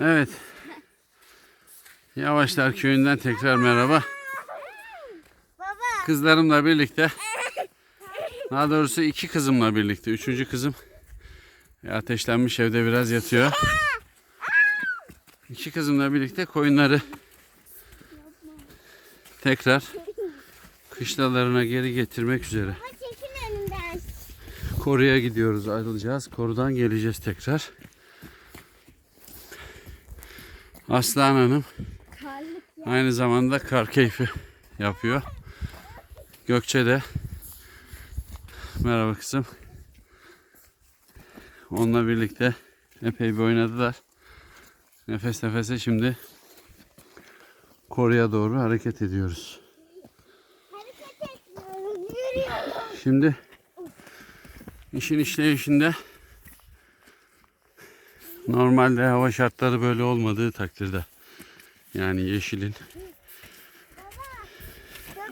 Evet. Yavaşlar köyünden tekrar merhaba. Kızlarımla birlikte. Daha doğrusu iki kızımla birlikte. Üçüncü kızım ateşlenmiş evde biraz yatıyor. İki kızımla birlikte koyunları tekrar kışlalarına geri getirmek üzere. Koruya gidiyoruz ayrılacağız. Korudan geleceğiz tekrar. Aslan Hanım aynı zamanda kar keyfi yapıyor. Gökçe de merhaba kızım. Onunla birlikte epey bir oynadılar. Nefes nefese şimdi koruya doğru hareket ediyoruz. Hareket etmiyorum. Yürüyorum. Şimdi işin işleyişinde normalde hava şartları böyle olmadığı takdirde yani yeşilin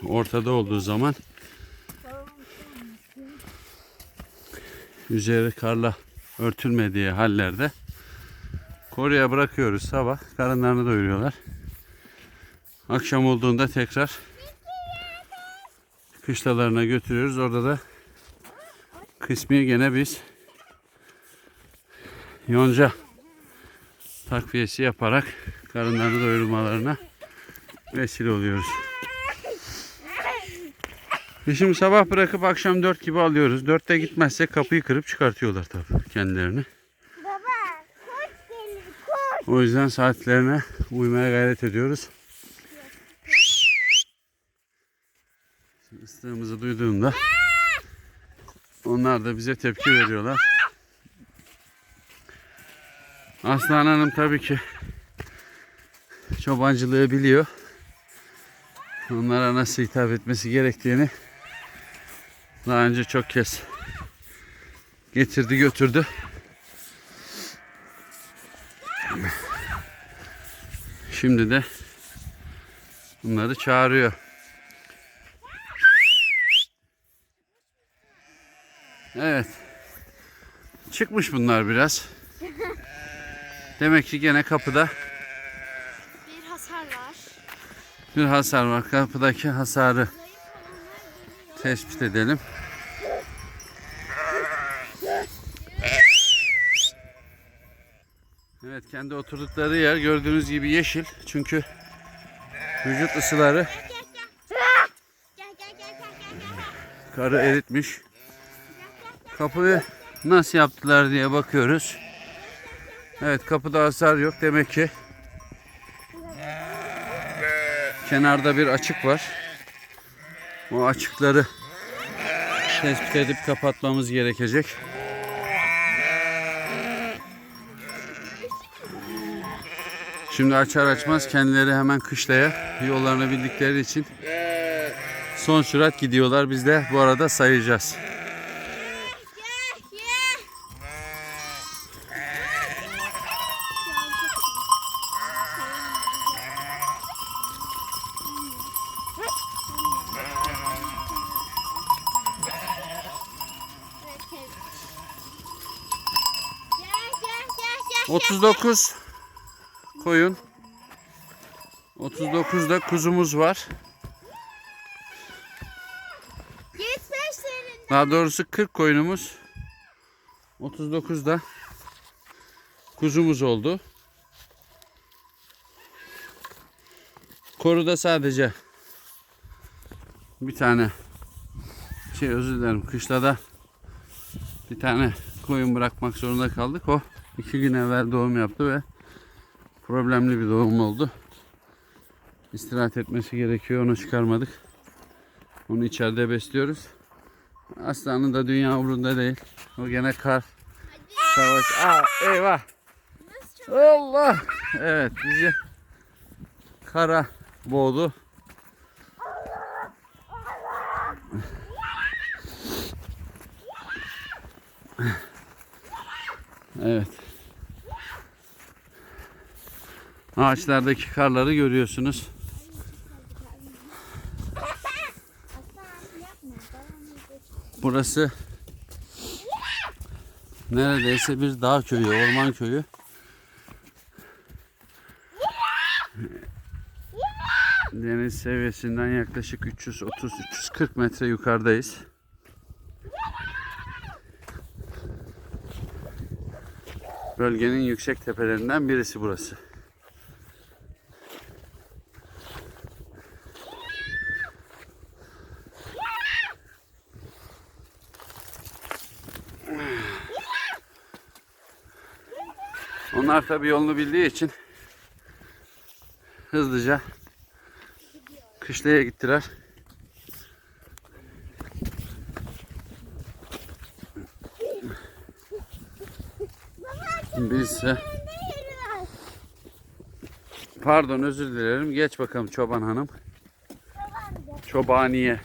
ortada olduğu zaman üzeri karla örtülmediği hallerde koruya bırakıyoruz sabah karınlarını doyuruyorlar. Akşam olduğunda tekrar kışlalarına götürüyoruz. Orada da kısmi gene biz yonca takviyesi yaparak karınlarını doyurmalarına vesile oluyoruz. Biz şimdi sabah bırakıp akşam 4 gibi alıyoruz. 4'te gitmezse kapıyı kırıp çıkartıyorlar tabii kendilerini. Baba. Koş gelir. Koş. O yüzden saatlerine uymaya gayret ediyoruz. Istığımızı duyduğunda onlar da bize tepki veriyorlar. Aslan Hanım tabii ki çobancılığı biliyor. Onlara nasıl hitap etmesi gerektiğini daha önce çok kez getirdi götürdü. Şimdi de bunları çağırıyor. Evet. Çıkmış bunlar biraz. Demek ki gene kapıda Bir hasar var. bir hasar var. Kapıdaki hasarı tespit edelim. Evet kendi oturdukları yer gördüğünüz gibi yeşil. Çünkü vücut ısıları karı eritmiş. Kapıyı nasıl yaptılar diye bakıyoruz. Evet kapıda hasar yok. Demek ki kenarda bir açık var. O açıkları tespit edip kapatmamız gerekecek. Şimdi açar açmaz kendileri hemen kışlaya yollarını bildikleri için son sürat gidiyorlar. Biz de bu arada sayacağız. 39 koyun. 39 da kuzumuz var. 75 yerinde. Daha doğrusu 40 koyunumuz. 39 da kuzumuz oldu. Koruda sadece bir tane şey özür dilerim kışlada bir tane koyun bırakmak zorunda kaldık. O iki gün evvel doğum yaptı ve problemli bir doğum oldu. İstirahat etmesi gerekiyor. Onu çıkarmadık. Onu içeride besliyoruz. Aslanın da dünya umurunda değil. O gene kar. Savaş. Aa, eyvah. Allah. Evet bizi kara boğdu. Evet. Ağaçlardaki karları görüyorsunuz. Burası neredeyse bir dağ köyü, orman köyü. Deniz seviyesinden yaklaşık 330-340 metre yukarıdayız. Bölgenin yüksek tepelerinden birisi burası. Onlar tabii yolunu bildiği için hızlıca kışlaya gittiler. Biz ise pardon özür dilerim. Geç bakalım çoban hanım. Çobaniye.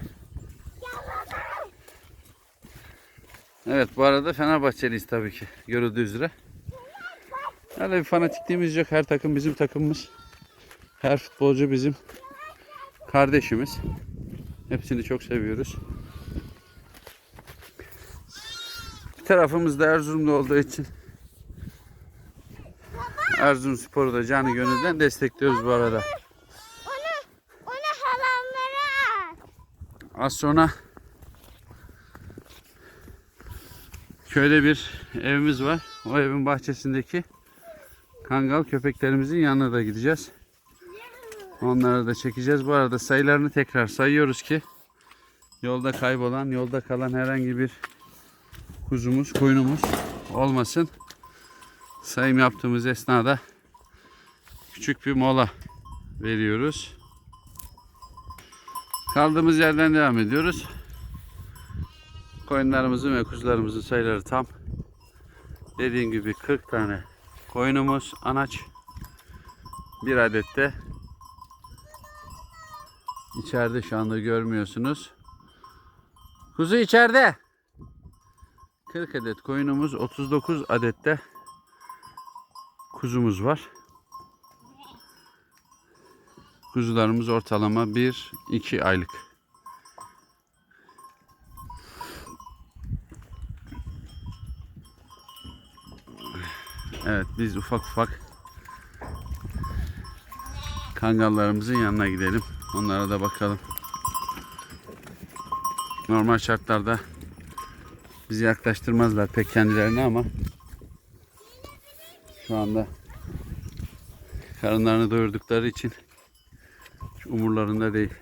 Evet bu arada Fenerbahçeliyiz tabii ki görüldüğü üzere. Öyle bir fanatikliğimiz yok. Her takım bizim takımımız. Her futbolcu bizim kardeşimiz. Hepsini çok seviyoruz. Bir tarafımız da Erzurumlu olduğu için Erzurumspor'u da canı gönülden destekliyoruz bu arada. Onu, onu halamlara at. Az sonra köyde bir evimiz var. O evin bahçesindeki kangal köpeklerimizin yanına da gideceğiz. Onları da çekeceğiz. Bu arada sayılarını tekrar sayıyoruz ki yolda kaybolan, yolda kalan herhangi bir kuzumuz, koyunumuz olmasın. Sayım yaptığımız esnada küçük bir mola veriyoruz. Kaldığımız yerden devam ediyoruz. Koyunlarımızın ve kuzularımızın sayıları tam. Dediğim gibi 40 tane koyunumuz, anaç. Bir adet de içeride şu anda görmüyorsunuz. Kuzu içeride. 40 adet koyunumuz, 39 adet de kuzumuz var. Kuzularımız ortalama 1-2 aylık. Evet biz ufak ufak kangallarımızın yanına gidelim. Onlara da bakalım. Normal şartlarda bizi yaklaştırmazlar pek kendilerine ama şu anda karınlarını doyurdukları için umurlarında değil.